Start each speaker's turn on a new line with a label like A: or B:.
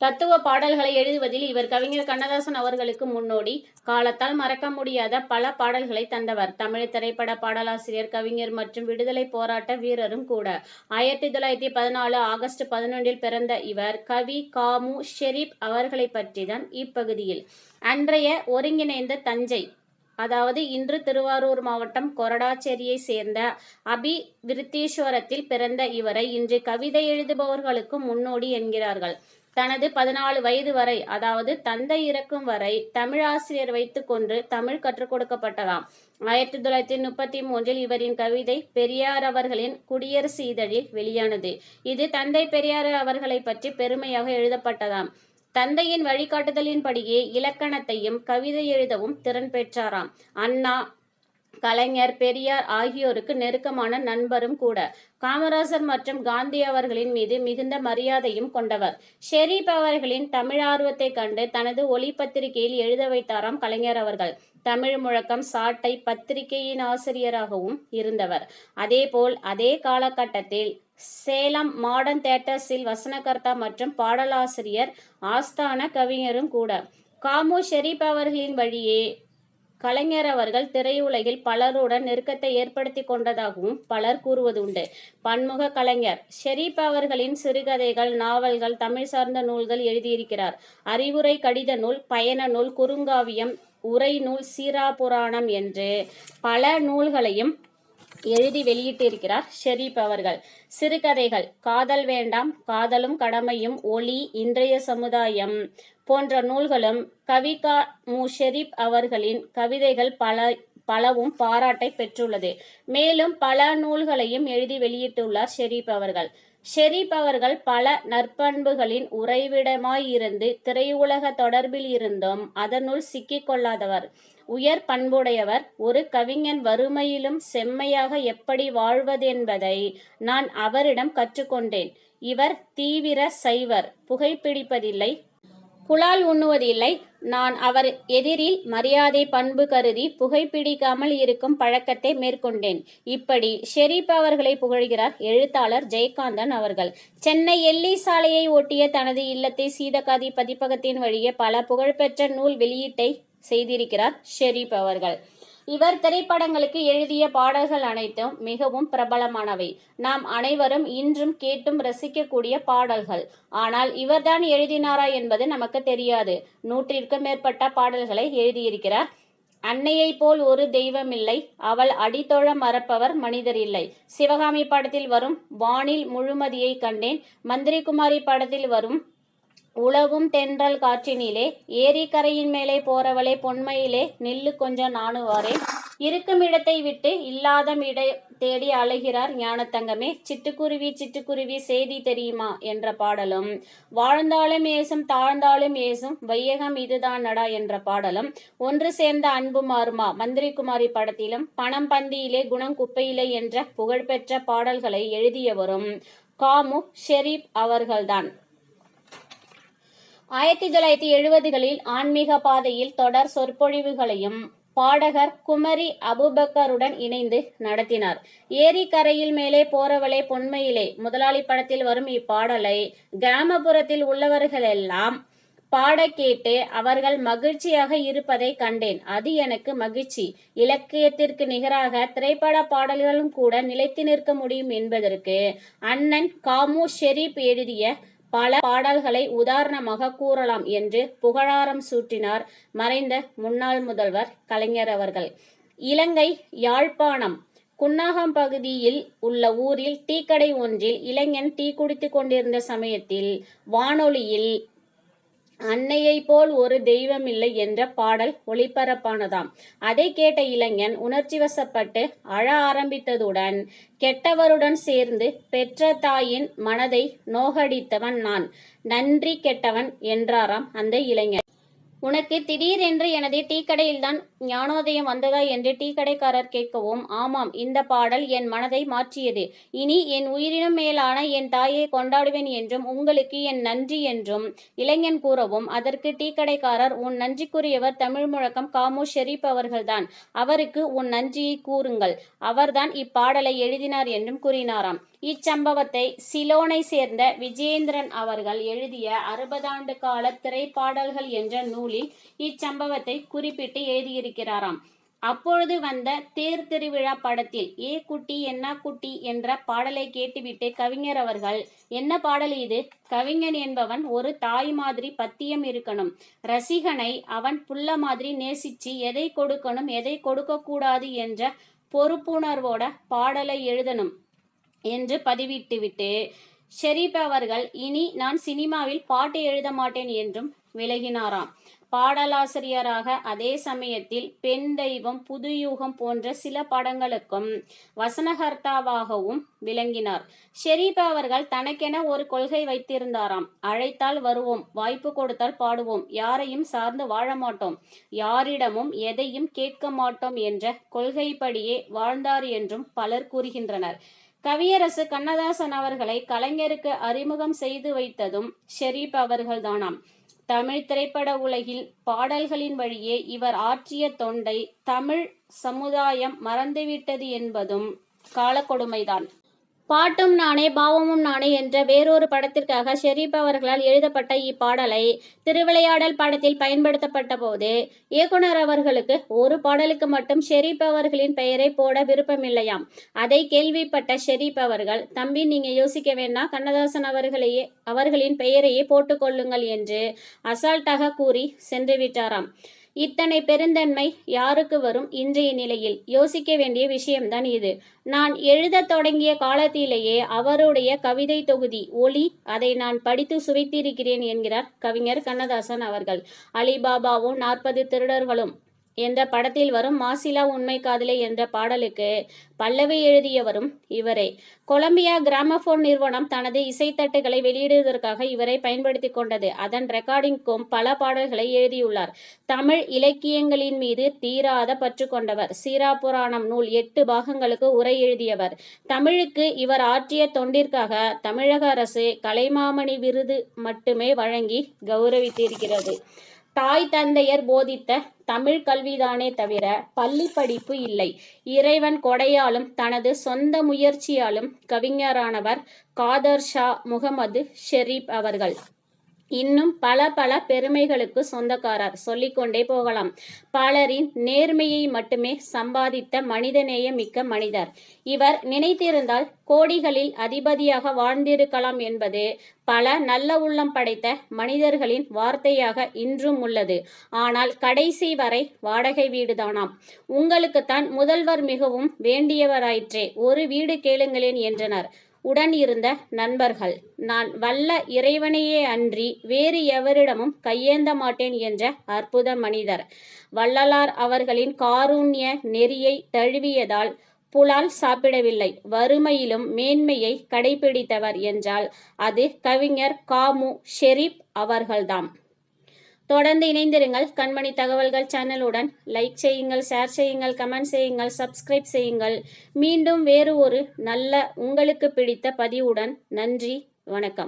A: தத்துவ பாடல்களை எழுதுவதில் இவர் கவிஞர் கண்ணதாசன் அவர்களுக்கு முன்னோடி. காலத்தால் மறக்க முடியாத பல பாடல்களை தந்தவர். தமிழ் திரைப்பட பாடலாசிரியர் கவிஞர் மற்றும் விடுதலை போராட்ட வீரரும் கூட. ஆயிரத்தி தொள்ளாயிரத்தி பதினாலு ஆகஸ்ட் பதினொன்றில் பிறந்த இவர் கவி காமு ஷெரீப் அவர்களை பற்றி தான் இப்பகுதியில். அன்றைய ஒருங்கிணைந்த தஞ்சை அதாவது இன்று திருவாரூர் மாவட்டம் கொரடாச்சேரியை சேர்ந்த அபி விருத்தீஸ்வரத்தில் பிறந்த இவரை இன்று கவிதை எழுதுபவர்களுக்கு முன்னோடி என்கிறார்கள். தனது பதினாலு வயது வரை அதாவது தந்தை இறக்கும் வரை தமிழாசிரியர் வைத்துக்கொண்டு தமிழ் கற்றுக் கொடுக்கப்பட்டதாம். ஆயிரத்தி தொள்ளாயிரத்தி முப்பத்தி மூன்றில் இவரின் கவிதை பெரியார் அவர்களின் குடியரசு இதழில் வெளியானது. இது தந்தை பெரியார் அவர்களை பற்றி பெருமையாக எழுதப்பட்டதாம். தந்தையின் வழிகாட்டுதலின்படியே இலக்கணத்தையும் கவிதை எழுதவும் திறன் பெற்றாராம். அண்ணா கலைஞர் பெரியார் ஆகியோருக்கு நெருக்கமான நண்பரும் கூட. காமராசர் மற்றும் காந்தி அவர்களின் மீது மிகுந்த மரியாதையும் கொண்டவர். ஷெரீப் அவர்களின் தமிழ் ஆர்வத்தை கண்டு தனது ஒளிப்பத்திரிகையில் எழுத வைத்தாராம் கலைஞர் அவர்கள். தமிழ் முழக்கம் சாட்டை பத்திரிகையின் ஆசிரியராகவும் இருந்தவர். அதேபோல் அதே காலகட்டத்தில் சேலம் மாடர்ன் தேட்டர்ஸில் வசனகர்த்தா மற்றும் பாடலாசிரியர் ஆஸ்தான கவிஞரும் கூட. காமு ஷெரீப் அவர்களின் வழியே கலைஞர் அவர்கள் திரையுலகில் பலருடன் நெருக்கத்தை ஏற்படுத்தி கொண்டதாகவும் பலர் கூறுவதுண்டு. பன்முக கலைஞர் ஷெரீப் அவர்களின் சிறுகதைகள் நாவல்கள் தமிழ் சார்ந்த நூல்கள் எழுதியிருக்கிறார். அறிவுரை கடித நூல் பயண நூல் குறுங்காவியம் உரை நூல் சீரா புராணம் என்று பல நூல்களையும் எழுதி வெளியிட்டிருக்கிறார் ஷெரீப் அவர்கள். சிறுகதைகள் காதல் வேண்டாம் காதலும் கடமையும் ஒளி இன்றைய சமுதாயம் போன்ற நூல்களும் கவிகா மு. ஷெரீப் அவர்களின் கவிதைகள் பல பலவும் பாராட்டை பெற்றுள்ளது. மேலும் பல நூல்களையும் எழுதி வெளியிட்டுள்ளார் ஷெரீப் அவர்கள். ஷெரீப் அவர்கள் பல நற்பண்புகளின் உறைவிடமாயிருந்து திரையுலக தொடர்பில் இருந்தும் அதனுள் சிக்கிக்கொள்ளாதவர் உயர் பண்புடையவர். ஒரு கவிஞன் வறுமையிலும் செம்மையாக எப்படி வாழ்வதென்பதை நான் அவரிடம் கற்றுக்கொண்டேன். இவர் தீவிர சைவர். புகைப்பிடிப்பதில்லை. புலால் உண்ணுவதில்லை. நான் அவர் எதிரில் மரியாதை பண்பு கருதி புகைப்பிடிக்காமல் இருக்கும் பழக்கத்தை மேற்கொண்டேன். இப்படி ஷெரீப் அவர்களை புகழ்கிறார் எழுத்தாளர் ஜெயகாந்தன் அவர்கள். சென்னை எல்லி சாலையை ஒட்டிய தனது இல்லத்தை சீதகாதி பதிப்பகத்தின் வழியே பல புகழ்பெற்ற நூல் வெளியீட்டை செய்திருக்கிறார் ஷெரீப் அவர்கள். இவர் திரைப்படங்களுக்கு எழுதிய பாடல்கள் அனைத்தும் மிகவும் பிரபலமானவை. நாம் அனைவரும் இன்றும் கேட்டும் ரசிக்கக்கூடிய பாடல்கள். ஆனால் இவர்தான் எழுதினாரா என்பது நமக்கு தெரியாது. நூற்றிற்கும் மேற்பட்ட பாடல்களை எழுதியிருக்கிறார். அன்னையைப் போல் ஒரு தெய்வமில்லை. அவள் அடித்தோழ மறப்பவர் மனிதர் இல்லை. சிவகாமி படத்தில் வரும் வானில் முழுமதியை கண்டேன். மந்திரிகுமாரி படத்தில் வரும் உழவும் தென்றல் காற்றினிலே ஏரிக்கரையின் மேலே போறவளே பொன்மையிலே நில்லு கொஞ்சம் நானுவாரே இருக்கும் இடத்தை விட்டு இல்லாத இட தேடி அழுகிறார் ஞானத்தங்கமே. சிட்டுக்குருவி சிட்டுக்குருவி செய்தி தெரியுமா? என்ற பாடலும் வாழ்ந்தாலும் ஏசும் தாழ்ந்தாலும் ஏசும் வையகம் இதுதான் நடா என்ற பாடலும் ஒன்று சேர்ந்த அன்பு மாறுமா? மந்திரிகுமாரி படத்திலும் பணம் பந்தியிலே குணம் குப்பையிலே என்ற புகழ்பெற்ற பாடல்களை எழுதியவரும் காமு ஷெரீப் அவர்கள்தான். ஆயிரத்தி தொள்ளாயிரத்தி எழுபதுகளில் ஆன்மீக பாதையில் தொடர் சொற்பொழிவுகளையும் பாடகர் குமரி அபுபக்கருடன் இணைந்து நடத்தினார். ஏரிக்கரையில் மேலே போறவளே பொன்மையிலே முதலாளி படத்தில் வரும் இப்பாடலை கிராமப்புறத்தில் உள்ளவர்களெல்லாம் பாட கேட்டு அவர்கள் மகிழ்ச்சியாக இருப்பதை கண்டேன். அது எனக்கு மகிழ்ச்சி. இலக்கியத்திற்கு நிகராக திரைப்பட பாடல்களும் கூட நிலைத்து நிற்க முடியும் என்பதற்கு அண்ணன் காமு ஷெரீப் எழுதிய பல பாடல்களை உதாரணமாக கூறலாம் என்று புகழாரம் சூட்டினார் மறைந்த முன்னாள் முதல்வர் கலைஞர் அவர்கள். இலங்கை யாழ்ப்பாணம் குன்னாகம் பகுதியில் உள்ள ஊரில் டீக்கடை ஒன்றில் இளைஞன் டீ குடித்து கொண்டிருந்த சமயத்தில் வானொலியில் அன்னையை போல் ஒரு தெய்வம் இல்லை என்ற பாடல் ஒளிபரப்பானதாம். அதை கேட்ட இளைஞன் உணர்ச்சி வசப்பட்டு அழ ஆரம்பித்ததுடன் கெட்டவருடன் சேர்ந்து பெற்ற தாயின் மனதை நோகடித்தவன் நான். நன்றி கெட்டவன் என்றாராம் அந்த இளைஞன். உனக்கு திடீரென்று எனது டீ கடையில்தான் ஞானோதயம் வந்ததா என்று டீ கடைக்காரர் கேட்கவும் ஆமாம் இந்த பாடல் என் மனதை மாற்றியது. இனி என் உயிரினம் மேலான என் தாயை கொண்டாடுவேன் என்றும் உங்களுக்கு என் நன்றி என்றும் இளைஞன் கூறவும் அதற்கு டீ கடைக்காரர் உன் நன்றிக்குரியவர் தமிழ் முழக்கம் காமு ஷெரீப் அவர்கள்தான். அவருக்கு உன் நன்றியை கூறுங்கள். அவர்தான் இப்பாடலை எழுதினார் என்றும் கூறினாராம். இச்சம்பவத்தை சிலோனை சேர்ந்த விஜேந்திரன் அவர்கள் எழுதிய அறுபதாண்டு கால திரைப்பாடல்கள் என்ற நூலில் இச்சம்பவத்தை குறிப்பிட்டு எழுதியிருக்கிறாராம். அப்பொழுது வந்த தேர் திருவிழா படத்தில் ஏ குட்டி என்ன குட்டி? என்ற பாடலை கேட்டுவிட்டு கவிஞர் அவர்கள் என்ன பாடல் இது? கவிஞன் என்பவன் ஒரு தாய் மாதிரி பத்தியம் இருக்கணும். ரசிகனை அவன் புள்ள மாதிரி நேசிச்சு எதை கொடுக்கணும் எதை கொடுக்க கூடாது என்ற பொறுப்புணர்வோட பாடலை எழுதணும். என்று பதிவிட்டுவிட்டு ஷெரீப் அவர்கள் இனி நான் சினிமாவில் பாட்டு எழுத மாட்டேன் என்றும் விலகினாராம். பாடலாசிரியராக அதே சமயத்தில் பெண் தெய்வம் புதுயுகம் போன்ற சில படங்களுக்கும் வசனகர்த்தாவாகவும் விளங்கினார். ஷெரீப் அவர்கள் தனக்கென ஒரு கொள்கை வைத்திருந்தாராம். அழைத்தால் வருவோம் வாய்ப்பு கொடுத்தால் பாடுவோம் யாரையும் சார்ந்து வாழ மாட்டோம் யாரிடமும் எதையும் கேட்க மாட்டோம் என்ற கொள்கைப்படியே வாழ்ந்தார் என்றும் பலர் கூறுகின்றனர். கவியரசு கண்ணதாசன் அவர்களை கலைஞருக்கு அறிமுகம் செய்து வைத்ததும் ஷெரீப் அவர்கள்தானாம். தமிழ் திரைப்பட உலகில் பாடல்களின் வழியே இவர் ஆற்றிய தொண்டை தமிழ் சமுதாயம் மறந்துவிட்டது என்பதும் காலக்கொடுமைதான் பாட்டும் நானே பாவமும் நானே என்ற வேறொரு படத்திற்காக ஷெரீப் அவர்களால் எழுதப்பட்ட இப்பாடலை திருவிளையாடல் படத்தில் பயன்படுத்தப்பட்ட போது இயக்குனர் அவர்களுக்கு ஒரு பாடலுக்கு மட்டும் ஷெரீப் அவர்களின் பெயரை போட விருப்பமில்லையாம். அதை கேள்விப்பட்ட ஷெரீப் அவர்கள் தம்பி நீங்க யோசிக்க வேண்டாம் கண்ணதாசன் அவர்களையே அவர்களின் பெயரையே போட்டுக்கொள்ளுங்கள் என்று அசால்ட்டாக கூறி சென்று விட்டாராம் இத்தனை பெருந்தன்மை யாருக்கு வரும் இன்றைய நிலையில்? யோசிக்க வேண்டிய விஷயம்தான் இது. நான் எழுதத் தொடங்கிய காலத்திலேயே அவருடைய கவிதை தொகுதி ஒளி அதை நான் படித்து சுவைத்திருக்கிறேன் என்கிறார் கவிஞர் கண்ணதாசன் அவர்கள். அலிபாபாவும் நாற்பது திருடர்களும் என்ற படத்தில் வரும் மாசிலா உண்மை காதலே என்ற பாடலுக்கு பல்லவி எழுதியவரும் இவரே. கொலம்பியா கிராமபோன் நிறுவனம் தனது இசைத்தட்டுகளை வெளியிடுவதற்காக இவரை பயன்படுத்தி கொண்டது. அதன் ரெக்கார்டிங்க்கும் பல பாடல்களை எழுதியுள்ளார். தமிழ் இலக்கியங்களின் மீது தீராத பற்று கொண்டவர். சீரா புராணம் நூல் எட்டு பாகங்களுக்கு உரை எழுதியவர். தமிழுக்கு இவர் ஆற்றிய தொண்டிற்காக தமிழக அரசு கலைமாமணி விருது மட்டுமே வழங்கி கௌரவித்திருக்கிறது. தாய் தந்தையர் போதித்த தமிழ் கல்விதானே தவிர பள்ளி படிப்பு இல்லை. இறைவன் கொடையாலும் தனது சொந்த முயற்சியாலும் கவிஞரானவர் காதர் ஷா முகமது ஷெரீப் அவர்கள். இன்னும் பல பல பெருமைகளுக்கு சொந்தக்காரர். சொல்லிக்கொண்டே போகலாம். பலரின் நேர்மையை மட்டுமே சம்பாதித்த மனிதநேய மிக்க மனிதர். இவர் நினைத்திருந்தால் கோடிகளில் அதிபதியாக வாழ்ந்திருக்கலாம் என்பது பல நல்ல உள்ளம் படைத்த மனிதர்களின் வார்த்தையாக இன்றும் உள்ளது. ஆனால் கடைசி வரை வாடகை வீடுதானாம். உங்களுக்குத்தான் முதல்வர் மிகவும் வேண்டியவராயிற்றே. ஒரு வீடு கேளுங்களேன் என்றனர். உடன் இருந்த நண்பர்கள். நான் வல்ல இறைவனையே அன்றி வேறு எவரிடமும் கையேந்த மாட்டேன் என்ற அற்புத மனிதர். வள்ளலார் அவர்களின் காரூண்ய நெறியை தழுவியதால் புலால் சாப்பிடவில்லை. வறுமையிலும் மேன்மையை கடைபிடித்தவர் என்றால் அது கவிஞர் காமு ஷெரீப் அவர்கள்தாம். தொடர்ந்து இணைந்திருங்கள். கண்மணி தகவல்கள் சேனலுடன் லைக் செய்யுங்கள் ஷேர் செய்யுங்கள் கமெண்ட் செய்யுங்கள் சப்ஸ்கிரைப் செய்யுங்கள். மீண்டும் வேறு ஒரு நல்ல உங்களுக்கு பிடித்த பதிவுடன் நன்றி வணக்கம்.